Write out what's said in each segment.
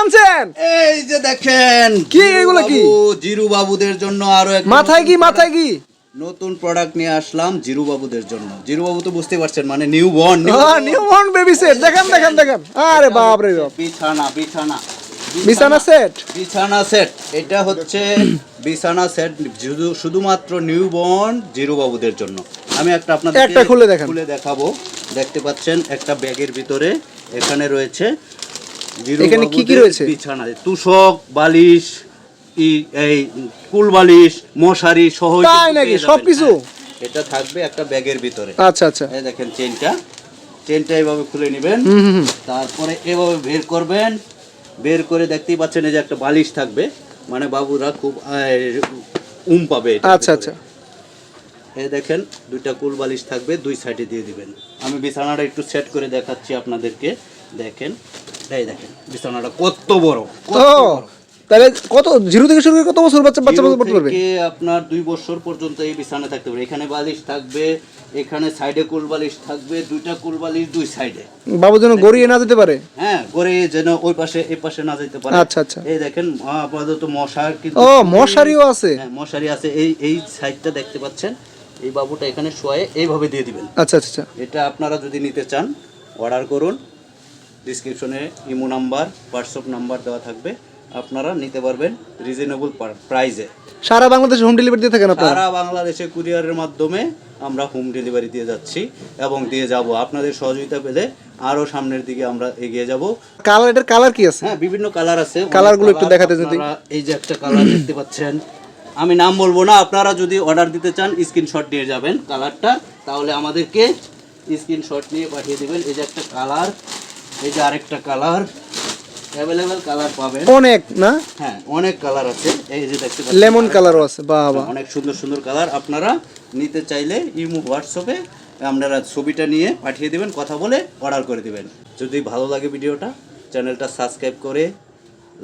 আনছেন? এই যে দেখেন কি এগুলো কি? জিরু বাবুদের জন্য আরও মাথায় কি মাথায় কি? নতুন প্রোডাক্ট নিয়ে আসলাম জিরু বাবুদের জন্য। জিরু বাবু তো বুঝতে পারছেন মানে new born new born baby set দেখেন দেখেন দেখেন। আরে বাপ রে বাপ। বিছানা বিছানা বিছানা সেট বিছানা সেট এটা হচ্ছে বিছানা সেট শুধুমাত্র নিউ বর্ন জিরু বাবুদের জন্য। আমি একটা আপনাদের একটা খুলে দেখান। খুলে দেখাবো। দেখতে পাচ্ছেন একটা ব্যাগের ভিতরে এখানে রয়েছে এখানে কি কি রয়েছে? বিছানা তোষক বালিশ এই কুল বালিশ মশারি সহ তাই নাকি? সবকিছু? হ্যাঁ, এটা থাকবে একটা ব্যাগের ভিতরে। আচ্ছা আচ্ছা। এই দেখেন চেনটা চেনটা এইভাবে খুলে নেবেন। তারপরে এভাবে বের করবেন। বের করে দেখতেই পাচ্ছেন এই যে একটা বালিশ থাকবে। মানে বাবুরা খুব উম পাবে আচ্ছা আচ্ছা। এই দেখেন দুইটা কুল বালিশ থাকবে দুই সাইডে দিয়ে দিবেন। আমি বিছানাটা একটু সেট করে দেখাচ্ছি আপনাদেরকে। দেখেন। এই দেখেন বিছানাটা কত বড় কত বড়। তাহলে কত জিরো থেকে শুরু করে কত বছর বাচ্চা বাচ্চা পড়তে পারবে? আপনার দুই বছর পর্যন্ত এই বিছানা থাকতে পারে এখানে বালিশ থাকবে এখানে সাইডে কুল বালিশ থাকবে দুইটা কুল বালিশ দুই সাইডে। বাবু যেন গড়িয়ে না যেতে পারে। হ্যাঁ করে যেন ওই পাশে এই পাশে না যেতে পারে। আচ্ছা, আচ্ছা। এই দেখেন আপাতত মশার কিন্তু ও মশারিও আছে। হ্যাঁ মশারি আছে। এই এই সাইডটা দেখতে পাচ্ছেন এই বাবুটা এখানে শোয়ে এইভাবে দিয়ে দিবেন। আচ্ছা আচ্ছা আচ্ছা। এটা আপনারা যদি নিতে চান অর্ডার করুন। ডিসক্রিপশনে ইমো নাম্বার হোয়াটসঅ্যাপ নাম্বার দেওয়া থাকবে। আপনারা নিতে পারবেন রিজনেবল প্রাইসে সারা বাংলাদেশে হোম ডেলিভারি দিয়ে থাকেন আপনারা? সারা বাংলাদেশে কুরিয়ারের মাধ্যমে আমরা হোম ডেলিভারি দিয়ে যাচ্ছি এবং দিয়ে যাব। আপনাদের সহযোগিতা পেলে আরও সামনের দিকে আমরা এগিয়ে যাব। কালার এটার কালার কি আছে? হ্যাঁ বিভিন্ন কালার আছে। কালারগুলো একটু দেখাতে যদি। এই যে একটা কালার দেখতে পাচ্ছেন আমি নাম বলব না আপনারা যদি অর্ডার দিতে চান স্ক্রিনশট দিয়ে যাবেন কালারটা তাহলে আমাদেরকে স্ক্রিনশট নিয়ে পাঠিয়ে দিবেন। এই যে একটা কালার এই যে আরেকটা কালার অ্যাভেলেবেল কালার পাবেন। অনেক না? হ্যাঁ অনেক কালার আছে। এই যে দেখতে পাচ্ছেন লেমন কালারও আছে বাহ বাহ। অনেক সুন্দর সুন্দর কালার আপনারা নিতে চাইলে ইমো হোয়াটসঅ্যাপে আপনারা ছবিটা নিয়ে পাঠিয়ে দেবেন কথা বলে অর্ডার করে দিবেন। যদি ভালো লাগে ভিডিওটা চ্যানেলটা সাবস্ক্রাইব করে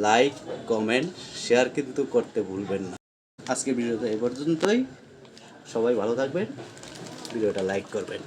লাইক কমেন্ট শেয়ার কিন্তু করতে ভুলবেন না। আজকে ভিডিওটা এ পর্যন্তই। সবাই ভালো থাকবেন। ভিডিওটা লাইক করবেন।